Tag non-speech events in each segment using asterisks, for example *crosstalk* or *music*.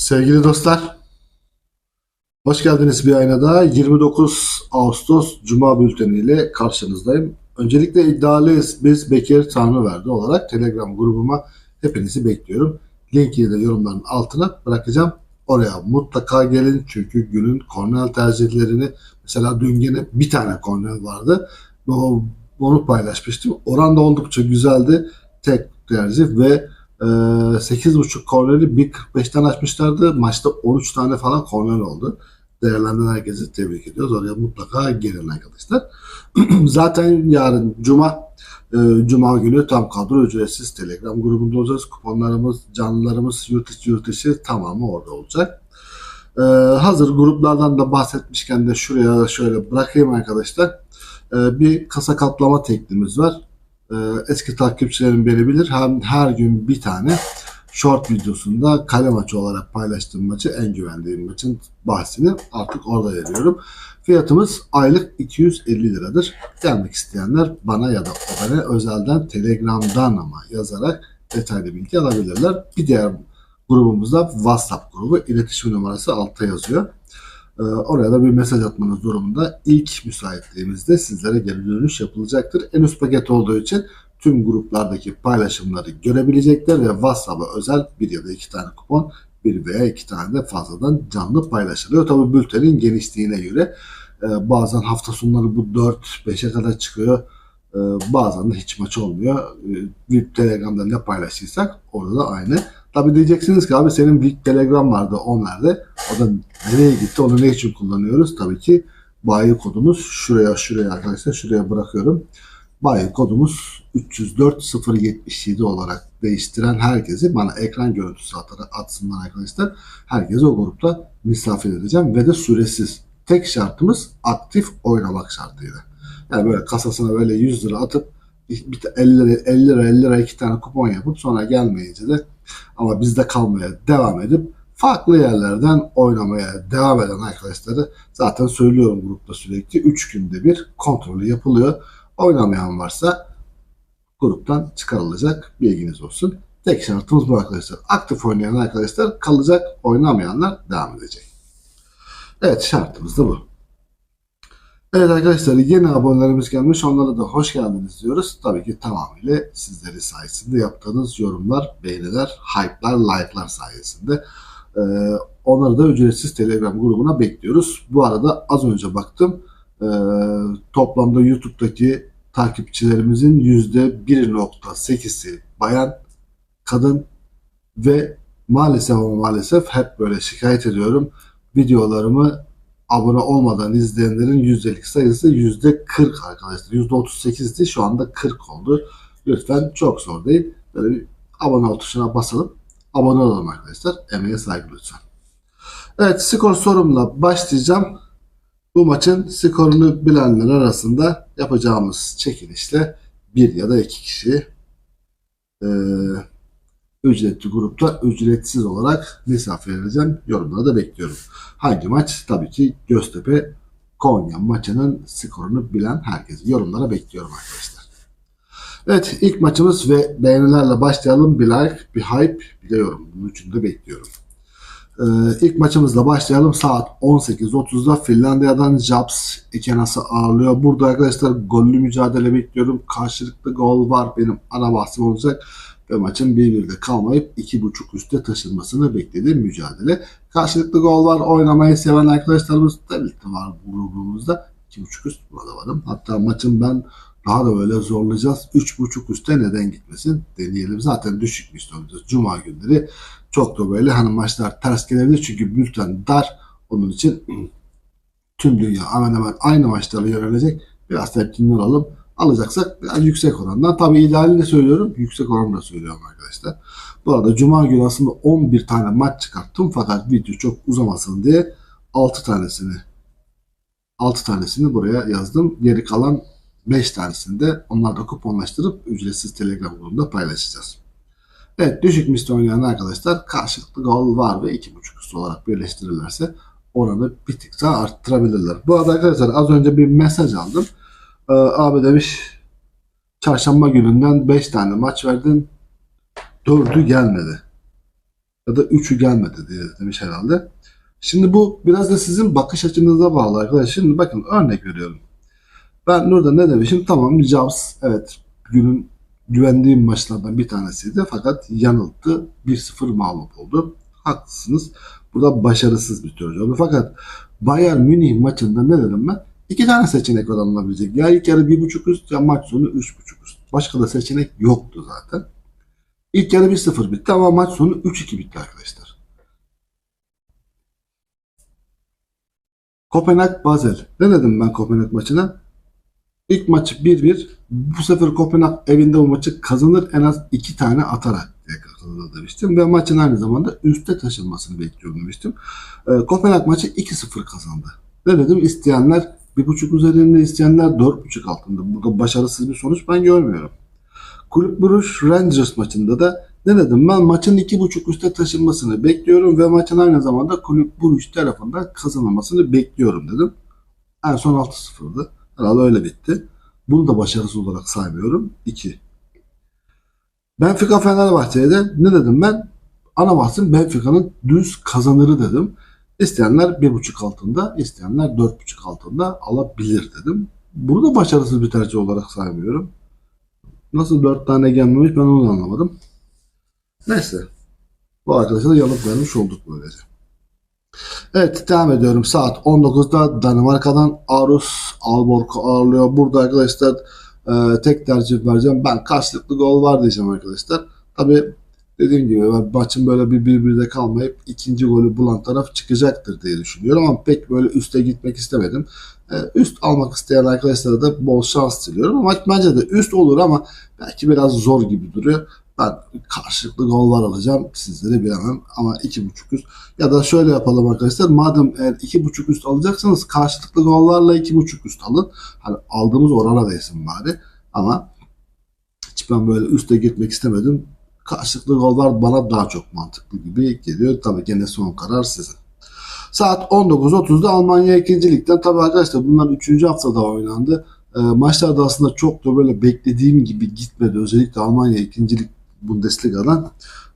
Sevgili dostlar, hoş geldiniz bir ayna daha. 29 Ağustos Cuma bülteni ile karşınızdayım. Öncelikle iddialıyız biz Bekir Tanrıverdi olarak Telegram grubuma hepinizi bekliyorum. Linki de yorumların altına bırakacağım. Oraya mutlaka gelin çünkü günün kornel tercihlerini mesela dün yine bir tane kornel vardı. Onu paylaşmıştım. Oran da oldukça güzeldi. Tek tercih ve ee, 8.5 korneri 1.45'ten açmışlardı. Maçta 13 tane falan korner oldu. Değerlendiren herkesi tebrik ediyoruz. Oraya mutlaka gelin arkadaşlar. *clears throat* Zaten yarın Cuma e, Cuma günü tam kadro ücretsiz Telegram grubunda olacağız. Kuponlarımız, canlılarımız, yurt içi yurt dışı tamamı orada olacak. Ee, hazır gruplardan da bahsetmişken de şuraya şöyle bırakayım arkadaşlar. Ee, bir kasa katlama tekniğimiz var. Ee, eski takipçilerim beni bilir. Hem her gün bir tane short videosunda kale maçı olarak paylaştığım maçı en güvendiğim maçın bahsini artık orada veriyorum. Fiyatımız aylık 250 liradır. Gelmek isteyenler bana ya da Oben'e özelden Telegram'dan ama yazarak detaylı bilgi alabilirler. Bir diğer grubumuzda WhatsApp grubu. iletişim numarası altta yazıyor. Ee, Oraya da bir mesaj atmanız durumunda ilk müsaitliğimizde sizlere geri dönüş yapılacaktır. En üst paket olduğu için tüm gruplardaki paylaşımları görebilecekler ve WhatsApp'a özel bir ya da iki tane kupon, bir veya iki tane de fazladan canlı paylaşılıyor. Tabi bültenin genişliğine göre e, bazen hafta sonları bu 4-5'e kadar çıkıyor. E, bazen de hiç maç olmuyor. E, VIP Telegram'da ne paylaştıysak orada da aynı. Tabi diyeceksiniz ki abi senin VIP Telegram vardı o? O da nereye gitti? Onu ne için kullanıyoruz? Tabii ki bayi kodumuz şuraya şuraya arkadaşlar şuraya bırakıyorum. Bayi kodumuz 304077 olarak değiştiren herkesi bana ekran görüntüsü atarak atsınlar arkadaşlar. Herkesi o grupta misafir edeceğim ve de süresiz. Tek şartımız aktif oynamak şartıyla. Yani böyle kasasına böyle 100 lira atıp bir de 50 lira, 50 lira 50 lira iki tane kupon yapıp sonra gelmeyince de ama bizde kalmaya devam edip farklı yerlerden oynamaya devam eden arkadaşları zaten söylüyorum grupta sürekli 3 günde bir kontrolü yapılıyor. Oynamayan varsa gruptan çıkarılacak bilginiz olsun. Tek şartımız bu arkadaşlar. Aktif oynayan arkadaşlar kalacak, oynamayanlar devam edecek. Evet şartımız da bu. Evet arkadaşlar yeni abonelerimiz gelmiş. Onlara da hoş geldiniz diyoruz. Tabii ki tamamıyla sizleri sayesinde yaptığınız yorumlar, beğeniler, hype'lar, like'lar sayesinde. Ee, onları da ücretsiz Telegram grubuna bekliyoruz. Bu arada az önce baktım. Ee, toplamda YouTube'daki takipçilerimizin %1.8'i bayan, kadın ve maalesef ama maalesef hep böyle şikayet ediyorum. Videolarımı abone olmadan izleyenlerin yüzdelik sayısı yüzde 40 arkadaşlar. Yüzde 38'di şu anda 40 oldu. Lütfen çok zor değil. Böyle bir abone ol tuşuna basalım. Abone olalım arkadaşlar. Emeğe saygı lütfen. Evet skor sorumla başlayacağım. Bu maçın skorunu bilenler arasında yapacağımız çekilişle bir ya da iki kişi e, ücretli grupta ücretsiz olarak misafir edeceğim. Yorumları da bekliyorum. Hangi maç? Tabii ki Göztepe Konya maçının skorunu bilen herkesi yorumlara bekliyorum arkadaşlar. Evet ilk maçımız ve beğenilerle başlayalım. Bir like, bir hype, bir de yorum. Bunun için de bekliyorum. Ee, ilk maçımızla başlayalım. Saat 18.30'da Finlandiya'dan Japs Ekenas'ı ağırlıyor. Burada arkadaşlar gollü mücadele bekliyorum. Karşılıklı gol var. Benim ana bahsim olacak ve maçın 1-1'de kalmayıp 2.5 üstte taşınmasını beklediğim mücadele. Karşılıklı gol var. Oynamayı seven arkadaşlarımız tabii ki var bu grubumuzda. 2.5 üst burada varım. Hatta maçın ben daha da böyle zorlayacağız. 3.5 üstte neden gitmesin deneyelim. Zaten düşük bir oynayacağız. Cuma günleri çok da böyle hani maçlar ters gelebilir. Çünkü bülten dar. Onun için *clears throat* tüm dünya hemen hemen aynı maçlara yönelecek. Biraz tepkinli olalım alacaksak biraz yüksek orandan. Tabi idealini söylüyorum. Yüksek oranla söylüyorum arkadaşlar. Bu arada Cuma günü aslında 11 tane maç çıkarttım. Fakat video çok uzamasın diye 6 tanesini 6 tanesini buraya yazdım. Geri kalan 5 tanesini de onlar da kuponlaştırıp ücretsiz Telegram grubunda paylaşacağız. Evet düşük misli oynayan arkadaşlar karşılıklı gol var ve 2.5 üstü olarak birleştirirlerse oranı bir tık daha arttırabilirler. Bu arada arkadaşlar az önce bir mesaj aldım. Ee, abi demiş çarşamba gününden 5 tane maç verdin. 4'ü gelmedi. Ya da 3'ü gelmedi diye demiş herhalde. Şimdi bu biraz da sizin bakış açınıza bağlı arkadaşlar. Şimdi bakın örnek veriyorum. Ben burada ne demişim? Tamam Jaws evet günün güvendiğim maçlardan bir tanesiydi. Fakat yanılttı. 1-0 mağlup oldu. Haklısınız. Burada başarısız bir tercih oldu. Fakat Bayern Münih maçında ne dedim ben? İki tane seçenek alınabilecek. Ya ilk yarı bir buçuk üst ya maç sonu üç buçuk üst. Başka da seçenek yoktu zaten. İlk yarı 1-0 bitti ama maç sonu 3-2 bitti arkadaşlar. Kopenhag Basel. Ne dedim ben Kopenhag maçına? İlk maçı 1-1. Bu sefer Kopenhag evinde bu maçı kazanır en az 2 tane atarak diye kazanır demiştim. Ve maçın aynı zamanda üste taşınmasını bekliyorum demiştim. Ee, Kopenhag maçı 2-0 kazandı. Ne dedim? İsteyenler 1.5 üzerinde isteyenler 4.5 altında. Burada başarısız bir sonuç ben görmüyorum. Kulüp Bruges Rangers maçında da ne dedim ben maçın 2.5 üste taşınmasını bekliyorum ve maçın aynı zamanda Kulüp Bruges tarafından kazanılmasını bekliyorum dedim. En son 6-0'dı. Herhalde öyle bitti. Bunu da başarısız olarak saymıyorum. 2. Benfica Fenerbahçe'ye de ne dedim ben? Ana bahsim Benfica'nın düz kazanırı dedim. İsteyenler 1.5 altında, isteyenler 4.5 altında alabilir dedim. Bunu da başarısız bir tercih olarak saymıyorum. Nasıl 4 tane gelmemiş ben onu anlamadım. Neyse. Bu arkadaşa da yanıt vermiş olduk böylece. Evet devam ediyorum. Saat 19'da Danimarka'dan Arus Alborg'u ağırlıyor. Burada arkadaşlar e, tek tercih vereceğim. Ben karşılıklı gol var diyeceğim arkadaşlar. Tabi dediğim gibi maçın böyle bir birbirine kalmayıp ikinci golü bulan taraf çıkacaktır diye düşünüyorum. Ama pek böyle üste gitmek istemedim. E, üst almak isteyen arkadaşlara da bol şans diliyorum. Ama bence de üst olur ama belki biraz zor gibi duruyor. Ben karşılıklı gollar alacağım. Sizleri bilemem ama 2.5 üst. Ya da şöyle yapalım arkadaşlar. Madem eğer 2.5 üst alacaksanız karşılıklı gollarla 2.5 üst alın. Hani aldığımız orana değsin bari. Ama hiç ben böyle üste gitmek istemedim. Karşılıklı gollar bana daha çok mantıklı gibi geliyor. Tabii gene son karar sizin. Saat 19.30'da Almanya 2. Lig'den tabii arkadaşlar bunlar 3. haftada oynandı. E, maçlar da aslında çok da böyle beklediğim gibi gitmedi. Özellikle Almanya 2. Lig Bundesliga'dan.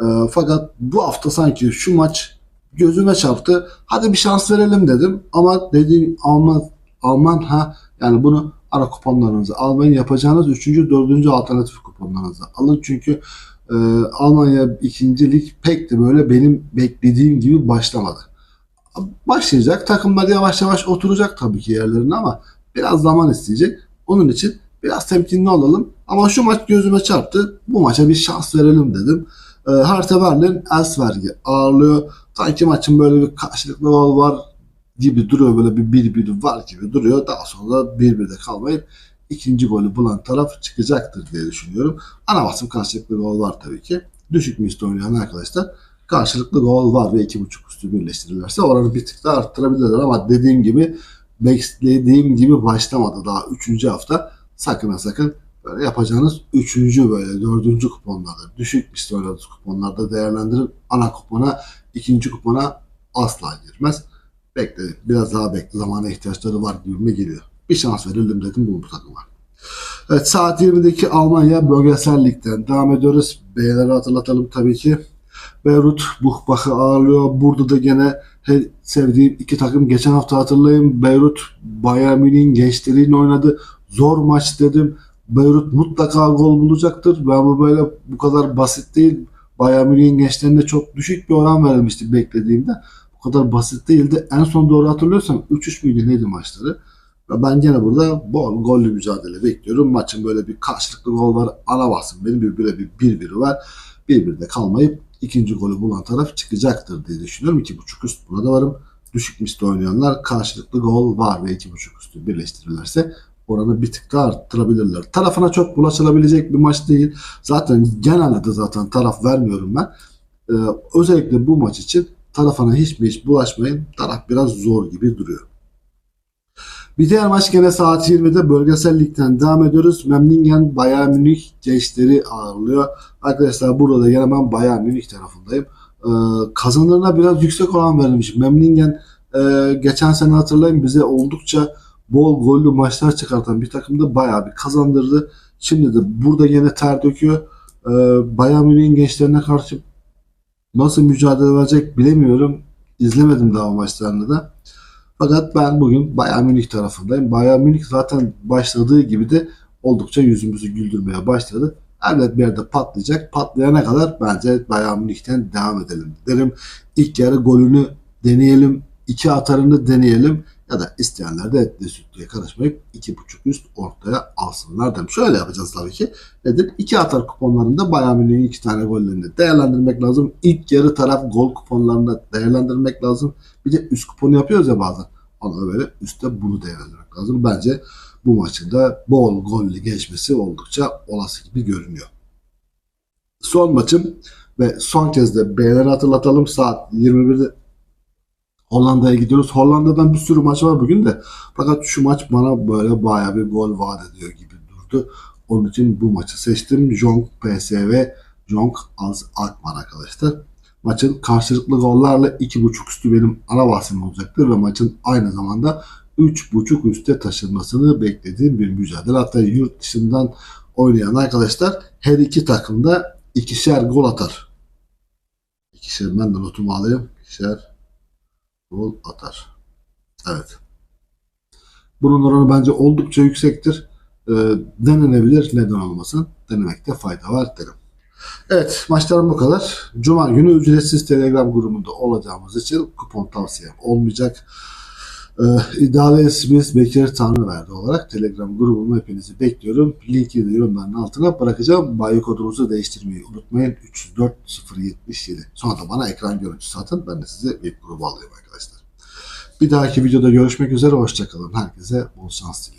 E, fakat bu hafta sanki şu maç gözüme çarptı. Hadi bir şans verelim dedim. Ama dediğim Alman Alman ha yani bunu ara kuponlarınızı almayın. Yapacağınız 3. 4. alternatif kuponlarınızı alın. Çünkü e, Almanya 2. lig pek de böyle benim beklediğim gibi başlamadı. Başlayacak. Takımlar yavaş yavaş oturacak tabii ki yerlerine ama biraz zaman isteyecek. Onun için biraz temkinli olalım. Ama şu maç gözüme çarptı. Bu maça bir şans verelim dedim. E, Hertha Berlin Elsberg'i ağırlıyor. Sanki maçın böyle bir karşılıklı gol var gibi duruyor. Böyle bir bir bir var gibi duruyor. Daha sonra bir bir de kalmayıp ikinci golü bulan taraf çıkacaktır diye düşünüyorum. Ana basım karşılıklı gol var tabii ki. Düşük müste oynayan arkadaşlar karşılıklı gol var ve iki buçuk üstü birleştirirlerse oranı bir tık daha arttırabilirler ama dediğim gibi beklediğim gibi başlamadı daha üçüncü hafta. Sakın ha sakın böyle yapacağınız üçüncü böyle dördüncü kuponlarda düşük misli oynadığınız kuponlarda değerlendirip ana kupona ikinci kupona asla girmez. Bekle biraz daha bekle zamana ihtiyaçları var gibi geliyor. Bir şans verelim dedim bu, bu takıma. Evet saat 20'deki Almanya bölgesel ligden devam ediyoruz. B'leri hatırlatalım tabii ki. Beyrut Buchbach'ı ağırlıyor. Burada da gene sevdiğim iki takım geçen hafta hatırlayın. Beyrut Bayern Münih'in gençleriyle oynadı. Zor maç dedim. Beyrut mutlaka gol bulacaktır. Ben bu böyle bu kadar basit değil. Bayern Münih'in gençlerinde çok düşük bir oran verilmişti beklediğimde. Bu kadar basit değildi. En son doğru hatırlıyorsam 3-3 müydü neydi maçları? Ve ben gene burada bol gollü mücadele bekliyorum. Maçın böyle bir karşılıklı gol var. Ana basın benim bir böyle bir 1-1 var. 1-1'de kalmayıp ikinci golü bulan taraf çıkacaktır diye düşünüyorum. 2.5 üst buna da varım. Düşük misli oynayanlar karşılıklı gol var ve 2.5 üstü birleştirirlerse oranı bir tık daha arttırabilirler. Tarafına çok bulaşılabilecek bir maç değil. Zaten genelde de zaten taraf vermiyorum ben. Ee, özellikle bu maç için tarafına hiç bulaşmayın. Taraf biraz zor gibi duruyor. Bir diğer maç gene saat 20'de bölgesel devam ediyoruz. Memmingen Bayern Münih gençleri ağırlıyor. Arkadaşlar burada da gene ben Bayern Münih tarafındayım. Ee, kazanırına biraz yüksek oran verilmiş. Memmingen e, geçen sene hatırlayın bize oldukça bol gollü maçlar çıkartan bir takımda bayağı bir kazandırdı. Şimdi de burada yine ter döküyor. Ee, Bayern Münih'in gençlerine karşı Nasıl mücadele verecek bilemiyorum. İzlemedim daha maçlarını da. Fakat ben bugün Bayern Münih tarafındayım. Bayern Münih zaten başladığı gibi de oldukça yüzümüzü güldürmeye başladı. Elbet bir yerde patlayacak. Patlayana kadar bence Bayern Münih'ten devam edelim derim. İlk yarı golünü deneyelim. iki atarını deneyelim. Ya da isteyenler de etli sütlüye karışmayıp iki buçuk üst ortaya alsınlar derim. Şöyle yapacağız tabii ki. Nedir? İki atar kuponlarında Bayern Münih'in iki tane gollerini değerlendirmek lazım. İlk yarı taraf gol kuponlarını değerlendirmek lazım. Bir de üst kuponu yapıyoruz ya bazen. Ona böyle üstte bunu değerlendirmek lazım. Bence bu maçın da bol gollü geçmesi oldukça olası gibi görünüyor. Son maçım ve son kez de B'leri hatırlatalım. Saat 21'de Hollanda'ya gidiyoruz. Hollanda'dan bir sürü maç var bugün de. Fakat şu maç bana böyle bayağı bir gol vaat ediyor gibi durdu. Onun için bu maçı seçtim. Jong PSV Jong Az Alkmaar arkadaşlar. Maçın karşılıklı gollarla 2.5 üstü benim ana bahsim olacaktır ve maçın aynı zamanda 3.5 üste taşınmasını beklediğim bir mücadele. Hatta yurt dışından oynayan arkadaşlar her iki takım da ikişer gol atar. İkişer ben de notumu alayım. İkişer gol atar. Evet. Bunun oranı bence oldukça yüksektir. Ee, denenebilir. Neden olmasın? Denemekte fayda var derim. Evet maçlarım bu kadar. Cuma günü ücretsiz Telegram grubunda olacağımız için kupon tavsiyem olmayacak. Ee, iddialı esimiz Bekir Tanrıverdi olarak Telegram grubuma hepinizi bekliyorum. Linki de yorumların altına bırakacağım. Bayi kodunuzu değiştirmeyi unutmayın. 304 077. Sonra da bana ekran görüntüsü atın. Ben de size bir gruba alayım arkadaşlar. Bir dahaki videoda görüşmek üzere. Hoşçakalın. Herkese bol şans diliyorum.